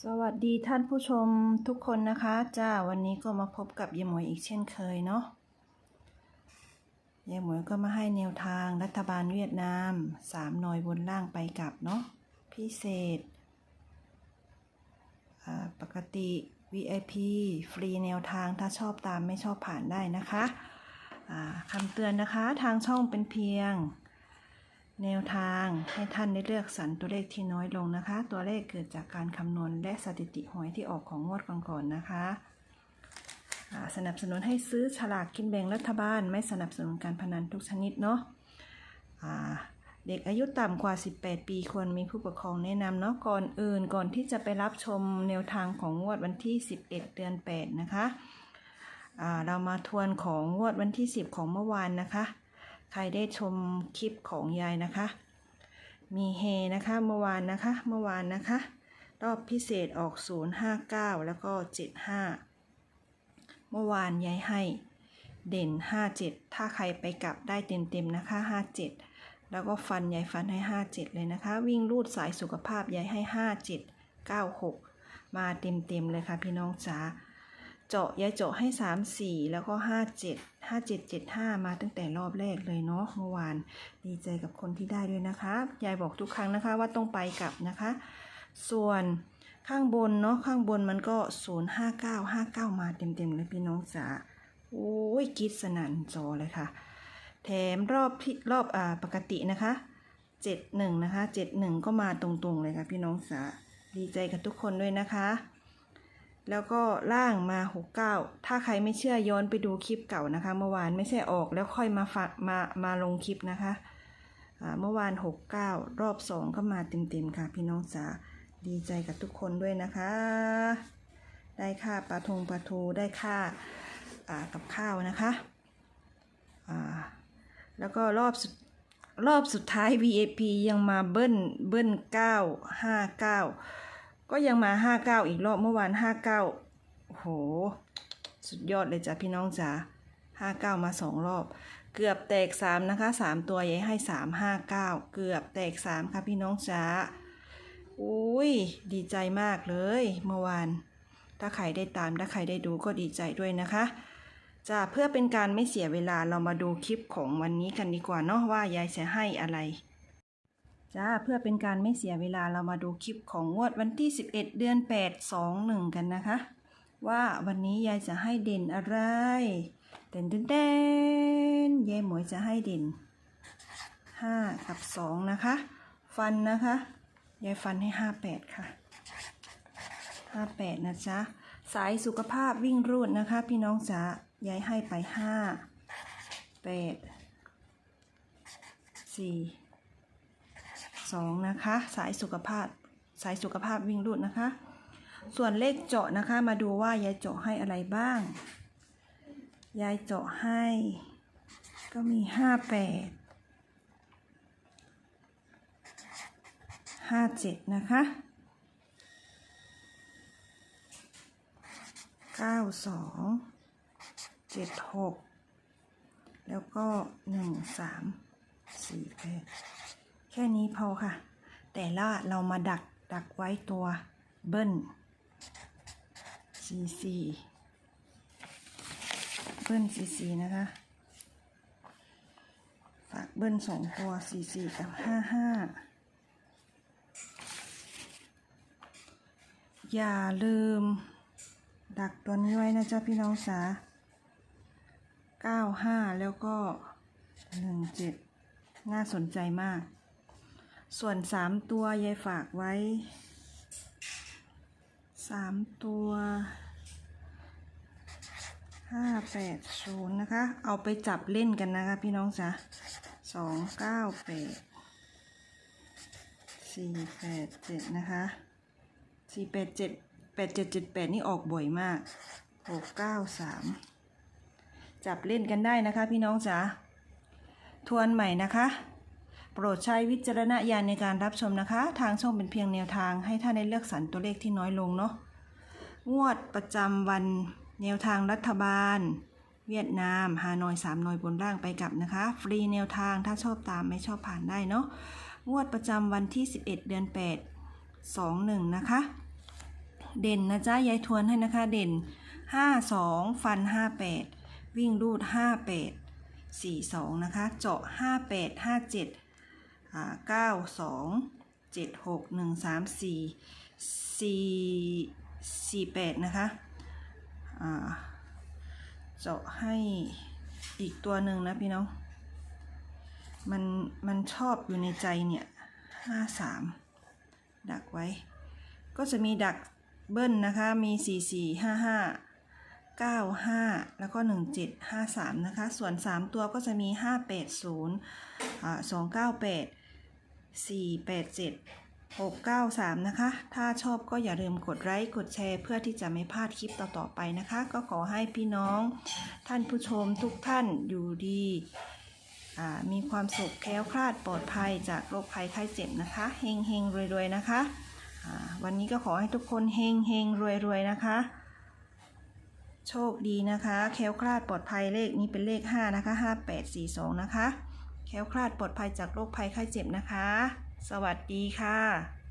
สวัสดีท่านผู้ชมทุกคนนะคะจ้าวันนี้ก็มาพบกับยายหมวยอีกเช่นเคยเนาะยายหมวยก็มาให้แนวทางรัฐบาลเวียดนามสามหน่อยบนล่างไปกลับเนาะพิเศษ ปกติ VIP ฟรีแนวทางถ้าชอบตามไม่ชอบผ่านได้นะคะคำเตือนนะคะทางช่องเป็นเพียง แนวทางให้ท่านได้เลือกสรรตัวเลขที่น้อยลงนะคะ ตัวเลขเกิดจากการคำนวณและสถิติหวยที่ออกของงวดก่อนๆนะคะสนับสนุนให้ซื้อฉลากกินแบ่งรัฐบาล ไม่สนับสนุนการพนันทุกชนิดเนาะเด็กอายุต่ำกว่า 18 ปีควรมีผู้ปกครองแนะนำเนาะก่อนอื่นก่อนที่จะไปรับชมแนวทางของงวดวันที่ 11 เดือน 8 นะคะเรามาทวนของงวดวันที่ 10 ของเมื่อวานนะคะ ใครได้ชมคลิปของยายนะคะ มีเฮนะคะเมื่อวานนะคะเมื่อวานนะคะ รอบพิเศษออก 059 แล้วก็ 75 เมื่อวานยายให้เด่น 57 ถ้าใครไปกลับได้เต็มๆนะคะ 57 แล้วก็ฟันยายฟันให้ 57 เลยนะคะ วิ่งรูดสายสุขภาพยายให้ 57 96 มาเต็มๆเลยค่ะพี่น้องจ๋า เจาะยายเจาะให้สามสี่แล้วก็ห้าเจ็ดห้าเจ็ดเจ็ดห้ามาตั้งแต่รอบแรกเลยเนาะเมื่อวาน ดีใจกับคนที่ได้ด้วยนะคะ ยายบอกทุกครั้งนะคะว่าต้องไปกลับนะคะ ส่วนข้างบนเนาะข้างบนมันก็ศูนย์ห้าเก้าห้าเก้ามาเต็มๆเลยพี่น้องจ๋าโอ้ยกิดสนั่นจอเลยค่ะ แถมรอบที่รอบอ่าปกตินะคะเจ็ดหนึ่งนะคะเจ็ดหนึ่งก็มาตรงๆเลยค่ะพี่น้องจ๋าดีใจกับทุกคนด้วยนะคะ แล้วก็ล่างมา 69 ถ้าใครไม่เชื่อย้อนไปดูคลิปเก่านะคะ เมื่อวานไม่ใช่ออกแล้วค่อยมาฝากมามาลงคลิปนะคะเมื่อวาน 69 รอบ 2 ก็มาเต็มๆค่ะ พี่น้องจ๋าดีใจกับทุกคนด้วยนะคะ ได้ค่าปลาทงปลาทูได้ค่าากับข้าวนะคะแล้วก็รอบสุดรอบสุดท้าย VAP ยังมาเบิ้ลเบิ้ล9 5 9 ก็ยังมา59อีกรอบเมื่อวาน59โอ้โห สุดยอดเลยจ้ะพี่น้องจ๋า59มาสองรอบ เกือบแตก3นะคะ3ตัวยายให้3 59เกือบแตก3ค่ะพี่น้องจ๋าอุ้ยดีใจมากเลยเมื่อวาน ถ้าใครได้ตามถ้าใครได้ดูก็ดีใจด้วยนะคะจ้าเพื่อเป็นการไม่เสียเวลาเรามาดูคลิปของวันนี้กันดีกว่าเนาะว่ายายจะให้อะไร จ้าเพื่อเป็นการไม่เสียเวลาเรามาดูคลิปของงวดวันที่ 11 เดือน 8 2 1 กันนะคะ ว่าวันนี้ยายจะให้เด่นอะไรเด่นเด่นเด่นยายหมวยจะให้เด่น 5 กับ 2 นะคะ ฟันนะคะยายฟันให้ 58 ค่ะ 58 นะจ๊ะ สายสุขภาพวิ่งรูดนะคะ พี่น้องจ๋ายายให้ไป 5 8 4 สองนะคะ สายสุขภาพสายสุขภาพวิ่งรูดนะคะ ส่วนเลขเจาะนะคะมาดูว่ายายเจาะให้อะไรบ้าง ยายเจาะให้ ก็มีห้าแปดห้าเจ็ดนะคะเก้าสองเจ็ดหกแล้วก็หนึ่งสามสี่ แค่นี้พอค่ะ แต่ละเรามาดักดักไว้ตัวเบิ้ลซีซีเบิ้ลซีซีนะคะ ฝากเบิ้ลสองตัวซีซีกับห้าห้าอย่าลืม ดักตัวนี้ไว้นะจ๊ะพี่น้องสาเก้าห้าแล้วก็หนึ่งเจ็ดน่าสนใจมาก ส่วนสามตัวยายฝากไว้สามตัวห้าแปดศูนย์นะคะ เอาไปจับเล่นกันนะคะพี่น้องจ๊ะสองเก้าแปดสี่แปดเจ็ดนะคะสี่แปดเจ็ดแปดเจ็ดเจ็ดแปดนี่ออกบ่อยมากหกเก้าสามจับเล่นกันได้นะคะพี่น้องจ๋าทวนใหม่นะคะ โปรดใช้วิจารณญาณในการรับชมนะคะ ทางช่องเป็นเพียงแนวทางให้ท่านได้เลือกสรรตัวเลขที่น้อยลงเนาะงวดประจำวันแนวทางรัฐบาล เวียดนามฮานอยสามหน่อยบนล่างไปกลับนะคะ ฟรีแนวทางถ้าชอบตามไม่ชอบผ่านได้เนาะงวดประจำวันที่ 11 เดือน 8 21 นะคะ เด่นนะจ๊ะยายทวนให้นะคะเด่นห้าสองฟันห้าแปดวิ่งรูดห้าแปดสี่สองนะคะ เจาะห้าแปดห้า เจ็ดอ่าเก้าสองเจ็ดหกหนึ่งสามสี่สี่สี่แปดนะคะอ่าเจาะให้อีกตัวหนึ่งนะพี่น้อง มันมันชอบอยู่ในใจเนี่ยห้าสามดักไว้ ก็จะมีดักเบิ้ลนะคะ มี4 4 5 5 9 5 แล้วก็ 1 7 5 3 นะคะ ส่วน 3 ตัวก็จะมี 5 8 0อ่า2 9 8 4 8 7 6 9 3 นะคะ ถ้าชอบก็อย่าลืมกดไลค์ กดแชร์ เพื่อที่จะไม่พลาดคลิปต่อ ๆ ไปนะคะ ก็ขอให้พี่น้องท่านผู้ชมทุกท่านอยู่ดีอ่ามีความสุขแคล้วคลาดปลอดภัยจากโรคภัยไข้เจ็บนะคะเฮงเฮงๆรวย ๆ นะคะอ่าวันนี้ก็ขอให้ทุกคนเฮงเฮงรวยรวย ๆ นะคะ โชคดีนะคะ แคล้วคลาดปลอดภัยเลขนี้เป็นเลข 5 นะคะ 5842 นะคะ แค้วคลาดปลอดภัยจากโรคภัยไข้เจ็บนะคะ สวัสดีค่ะ